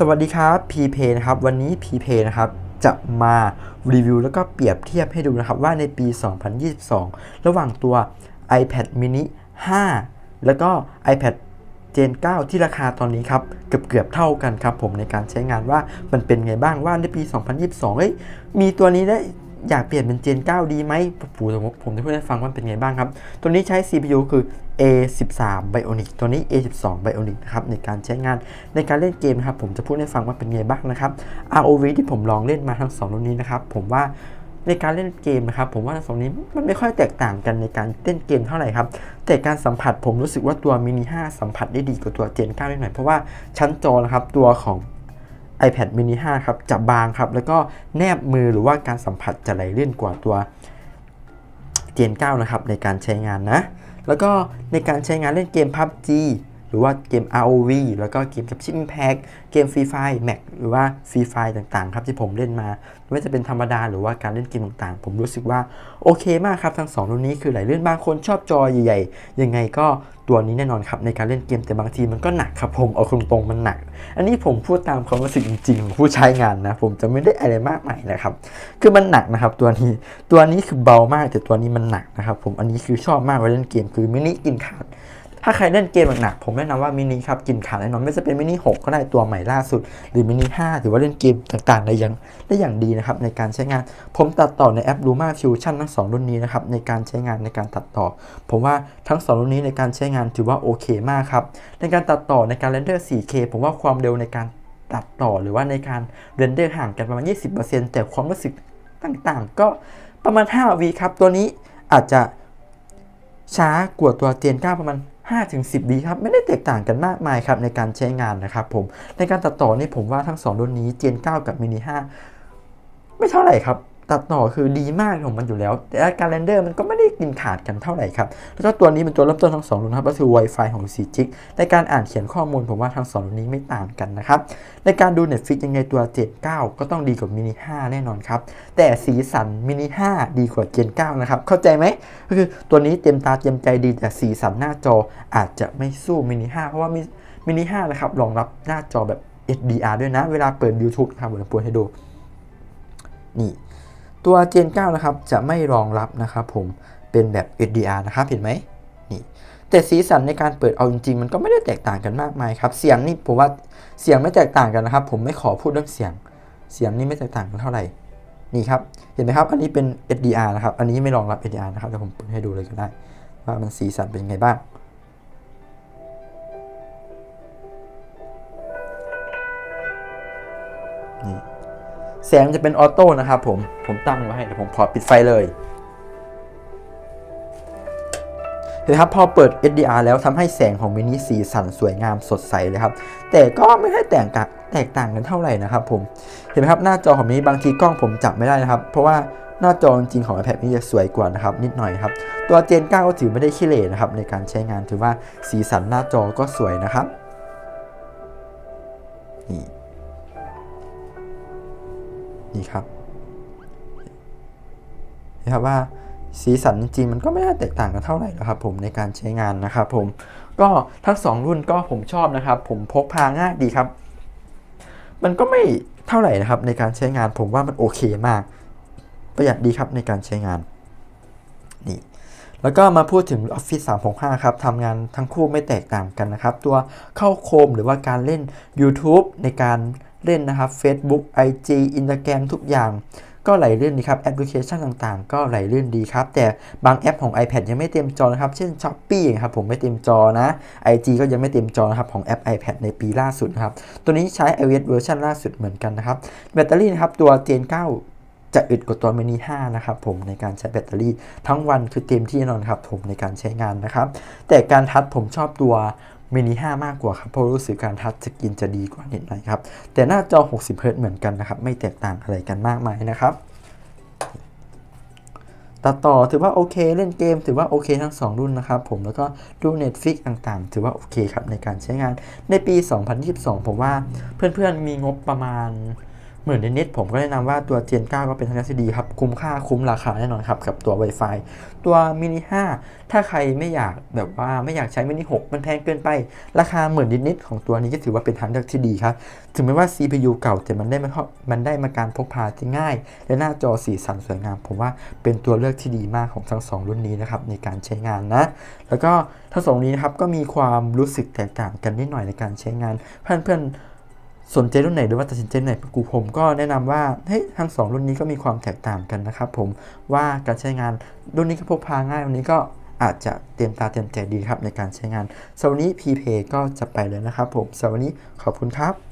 สวัสดีครับพีเพนะครับวันนี้พีเพนะครับจะมารีวิวแล้วก็เปรียบเทียบให้ดูนะครับว่าในปี 2022 ระหว่างตัว iPad mini 5 แล้วก็ iPad Gen 9 ที่ราคาตอนนี้ครับเกือบเกือบๆเท่ากันครับผมในการใช้งานว่ามันเป็นไงบ้างว่าในปี 2022เฮ้ยมีตัวนี้ได้ อยากเปลี่ยนเป็น Gen 9ดีไหมผมผมจะพูดให้ฟังว่าเป็นไงบ้างครับ ตัวนี้ใช้ CPU คือ A13 Bionic ตัวนี้ A12 Bionic นะครับในการใช้งานในการเล่นเกมนะครับ ผมจะพูดให้ฟังว่าเป็นไงบ้างนะครับ ROV ที่ผมลองเล่นมาทั้งสองรุ่นนี้นะครับ ผมว่าในการเล่นเกมนะครับ ผมว่าทั้งสองนี้มันไม่ค่อยแตกต่างกันในการเล่นเกมเท่าไหร่ครับ แต่การสัมผัสผมรู้สึกว่าตัว mini 5สัมผัสได้ดีกว่าตัว Gen 9นิดหน่อยเพราะว่าชั้นจอนะครับตัวของ iPad mini 5 ครับ จะบางครับ แล้วก็แนบมือหรือว่าการสัมผัสจะไหลลื่นกว่าตัว Gen 9 นะครับ ในการใช้งานนะ แล้วก็ในการใช้งานเล่นเกม PUBG หรือว่าเกม ROV แล้วก็เกมกับชิ Impact เกม Free Fire Max หรือว่า Free Fire ต่างๆ ครับที่ผมเล่นมาไม่ว่าจะเป็นธรรมดาหรือว่าการเล่นเกมต่างๆ ผมรู้สึกว่าโอเคมากครับทั้งสองรุ่นนี้คือหลลื่นบางคนชอบจอใหญ่ๆ ยังไงก็ตัวนี้แน่นอนครับในการเล่นเกมแต่บางทีมันก็หนักครับผมเอาตรงๆมันหนัก อันนี้ผมพูดตามความรู้สึกจริงๆของผู้ใช้งานนะ ผมจะไม่ได้อะไรมากมายนะครับ คือมันหนักนะครับตัวนี้ตัวนี้คือเบามากแต่ตัวนี้มันหนักนะครับผมอันนี้คือชอบมากเวลาเล่นเกมคือมินิกินขาด ถ้าใครเล่นเกมหนักๆผมแนะนำว่ามินิครับกินขาดแน่นอนไม่ว่าจะเป็นมินิ6ก็ได้ตัวใหม่ล่าสุด หรือมินิ5ถือว่าเล่นเกมต่างๆได้ย่างได้อย่างดีนะครับในการใช้งาน ผมตัดต่อในแอป Luma Fusion ทั้ง 2 รุ่นนี้นะครับในการใช้งานในการตัดต่อ ผมว่าทั้ง 2 รุ่นนี้ในการใช้งานถือว่าโอเคมากครับในการตัดต่อในการเรนเดอร์ 4K ผมว่าความเร็วในการตัดต่อหรือว่าในการเรนเดอร์ห่างกันประมาณ 20%แต่ความรู้สึกต่างๆ ก็ประมาณ5วิครับตัวนี้อาจจะช้ากว่าตัวเจน9ประมาณ 5-10วิครับไม่ได้แตกต่างกันมากมายครับในการใช้งานนะครับผมในการตัดต่อนี่ผมว่าทั้ง 2 รุ่นนี้เจน 9 กับมินิ5ไม่เท่าไหร่ครับ ตัดต่อคือดีมากของมันอยู่แล้ว แต่การเรนเดอร์มันก็ไม่ได้กินขาดกันเท่าไหร่ครับแล้วก็ตัวนี้เป็นตัวเริ่มต้นทั้ง2รุ่นครับก็คือ Wi-Fi ของ4 g ในการอ่านเขียนข้อมูลผมว่าทั้ง2รุ่นนี้ไม่ต่างกันนะครับในการดู Netflix ยังไงตัว 7 9 ก็ต้องดีกว่ามินิ5แน่นอนครับแต่สีสันมินิ5ดีกว่า Gen 9นะครับเข้าใจไหมก็คือตัวนี้เต็มตาเต็มใจดีแต่สีสันหน้าจออาจจะไม่สู้มินิ5เพราะว่ามินิ5นะครับรองรับหน้าจอแบบ HDR ด้วยนะ เวลาเปิด YouTube นะครับผมจะปิดให้ดู นี่ ตัว Gen 9 นะครับ จะไม่รองรับนะครับผม เป็นแบบ HDR นะครับเห็นไหมนี่แต่สีสันในการเปิดเอาจริงๆ มันก็ไม่ได้แตกต่างกันมากมายครับ เสียงนี่ผมว่าเสียงไม่แตกต่างกันนะครับ ผมไม่ขอพูดเรื่องเสียง เสียงนี่ไม่แตกต่างกันเท่าไหร่นี่ครับเห็นไหมครับ อันนี้เป็น HDR นะครับ อันนี้ไม่รองรับ HDR นะครับเดี๋ยวผมเปิดให้ดูเลยก็ได้ ว่ามันสีสันเป็นยังไงบ้างนี่แสงจะเป็นออโต้นะครับผมผมตั้งไว้ให้เดี๋ยวผมขอปิดไฟเลย นไหมครับพอเปิด SDR แล้วทำให้แสงของมินิสีสันสวยงามสดใสเลยครับ แต่ก็ไม่ให้แตกต่างแตกต่างกันเท่าไหร่นะครับผม เห็นไหมครับหน้าจอของมินิบางทีกล้องผมจับไม่ได้นะครับ เพราะว่าหน้าจอจริงของ iPad mini จะสวยกว่านะครับนิดหน่อยครับ ตัว Gen 9ก็ถือไม่ได้ขี้เหร่นะครับในการใช้งานถือว่าสีสันหน้าจอก็สวยนะครับนี่นี่ครับเห็นครับว่า สีสันจริงๆมันก็ไม่ได้แตกต่างกันเท่าไหร่นะครับผมในการใช้งานนะครับผมก็ทั้งสองรุ่นก็ผมชอบนะครับ ผมพกพาง่ายดีครับ มันก็ไม่เท่าไหร่นะครับในการใช้งานผมว่ามันโอเคมาก ประหยัดดีครับในการใช้งานนี่แล้วก็มาพูดถึง Office 365 ครับทำงานทั้งคู่ไม่แตกต่างกันนะครับ ตัวเข้าโคมหรือว่าการเล่น YouTube ในการเล่นนะครับ Facebook IG Instagram ทุกอย่าง ก็ไหลลื่นดีครับแอปพลิเคชันต่างๆ ก็ไหลลื่นดีครับ แต่บางแอปของ iPad ยังไม่เต็มจอนะครับ เช่น s h o p e e ครับผมไม่เต็มจอนะ IG ก็ยังไม่เต็มจอนะครับของแอป iPad ในปีล่าสุดครับ ตัวนี้ใช้ iOS เวอร์ชันล่าสุดเหมือนกันนะครับ แบตเตอรี่นะครับตัว Gen 9จะอึดกว่าตัว mini 5นะครับผมในการใช้แบตเตอรี่ทั้งวันคือเต็มที่นอนครับผมในการใช้งานนะครับ แต่การทัชผมชอบตัว มินิ5มากกว่าครับเพราะรู้สึกการทัชสกรีนจะดีกว่านิดหน่อยครับ แต่หน้าจอ 60 Hz เหมือนกันนะครับ ไม่แตกต่างอะไรกันมากมายนะครับ ตัดต่อถือว่าโอเคเล่นเกม ถือว่าโอเคทั้ง 2 รุ่นนะครับผมแล้วก็ดู Netflix ต่างๆ ถือว่าโอเคครับในการใช้งานในปี 2022 ผมว่าเพื่อนๆมีงบประมาณ หมื่นนิดๆผมก็แนะนำว่าตัว Gen 9 ก็เป็นทางเลือกที่ดีครับ คุ้มค่าคุ้มราคาแน่นอนครับ กับตัว Wi-Fi ตัว Mini 5 ถ้าใครไม่อยากแบบว่าไม่อยากใช้ Mini 6 มันแพงเกินไป ราคาหมื่นนิดๆของตัวนี้ก็ถือว่าเป็นทางเลือกที่ดีครับ ถึงแม้ว่า CPU เก่าแต่มันได้มามันได้มาการพกพาที่ง่าย และหน้าจอสีสันสวยงาม ผมว่าเป็นตัวเลือกที่ดีมากของทั้งสองรุ่นนี้นะครับในการใช้งานนะ แล้วก็ทั้งสองนี้นะครับก็มีความรู้สึกแตกต่างกันนิดหน่อยในการใช้งานเพื่อนๆ สนใจรุ่นไหนหรือว่าตัดสินใจนไหนป็นกูผมก็แนะนำว่าเฮ้ยทั้งสองรุ่นนี้ก็มีความแตกต่างกันนะครับผมว่าการใช้งานรุ่นนี้ก็พกพาง่ายรุ่นนี้ก็อาจจะเตรียมตาเตรียมใจดีครับในการใช้งานสำหรับวันนี้พีเพก็จะไปเลยนะครับผมสำหรับวันนี้ขอบคุณครับ